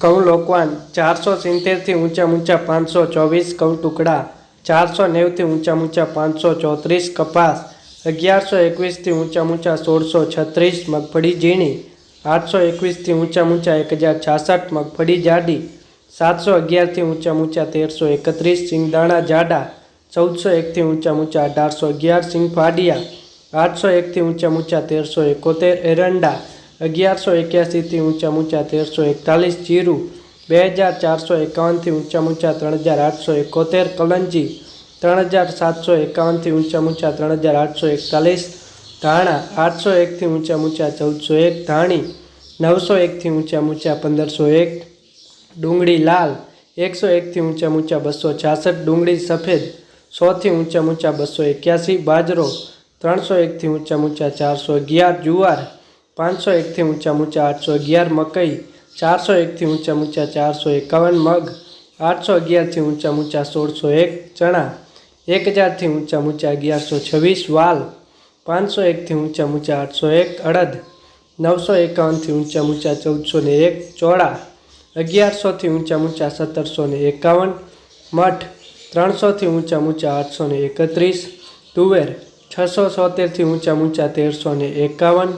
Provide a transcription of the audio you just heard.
ઘઉં લોકવાન ચારસો સિત્તેરથી ઊંચા ઊંચા પાંચસો ચોવીસ ઘઉં ટુકડા, ચારસો નેવથી ઊંચા ઊંચા પાંચસો ચોત્રીસ કપાસ, અગિયારસો એકવીસથી ઊંચા ઊંચા સોળસો છત્રીસ મગફળી ઝીણી, આઠસો એકવીસથી ઊંચા ઊંચા એક હજાર છાસઠ મગફળી જાડી, સાતસો અગિયારથી ઊંચા ઊંચા તેરસો એકત્રીસ સિંગદાણા જાડા, ચૌદસો એકથી ઊંચા ઊંચા અઢારસો અગિયાર સિંગ ફાડિયા આઠસો એકથી ઊંચા ઊંચા તેરસો એકોતેર એરંડા અગિયારસો એક્યાસીથી ઊંચા ઊંચા તેરસો એકતાલીસ જીરું, બે હજાર ચારસો એકાવનથી ઊંચા ઊંચા ત્રણ હજાર આઠસો એકોતેર કલંજી, ત્રણ હજાર સાતસો એકાવનથી ઊંચા ઊંચા ત્રણ હજાર આઠસો એકતાલીસ, ધાણા આઠસો એકથી ઊંચા ઊંચા ચૌદસો એક, ધાણી નવસો એકથી ઊંચા ઊંચા પંદરસો એક, ડુંગળી લાલ એકસો એકથી ઊંચા ઊંચા બસો છાસઠ, ડુંગળી સફેદ સોથી ઊંચા ઊંચા બસો એક્યાસી, બાજરો ત્રણસો એકથી ઊંચા ઊંચા ચારસો અગિયાર, જુવાર પાંચસો એકથી ઊંચા ઊંચા આઠસો અગિયાર મકઈ, ચારસો એકથી ઊંચા ઊંચા ચારસો એકાવન મગ, આઠસો અગિયારથી ઊંચા ઊંચા સોળસો એક ચણા એક હજારથી ઊંચા ઊંચા અગિયારસો છવ્વીસ વાલ, પાંચસો એકથી ઊંચા ઊંચા આઠસો એક અડદ, નવસો એકાવનથી ઊંચા ઊંચા ચૌદસો ને એક ચોળા, અગિયારસોથી ઊંચા ઊંચા સત્તરસો ને એકાવન, મઠ, ત્રણસોથી ઊંચા ઊંચા આઠસો ને એકત્રીસ, તુવેર, છસો સોતેરથી ઊંચા ઊંચા તેરસો ને એકાવન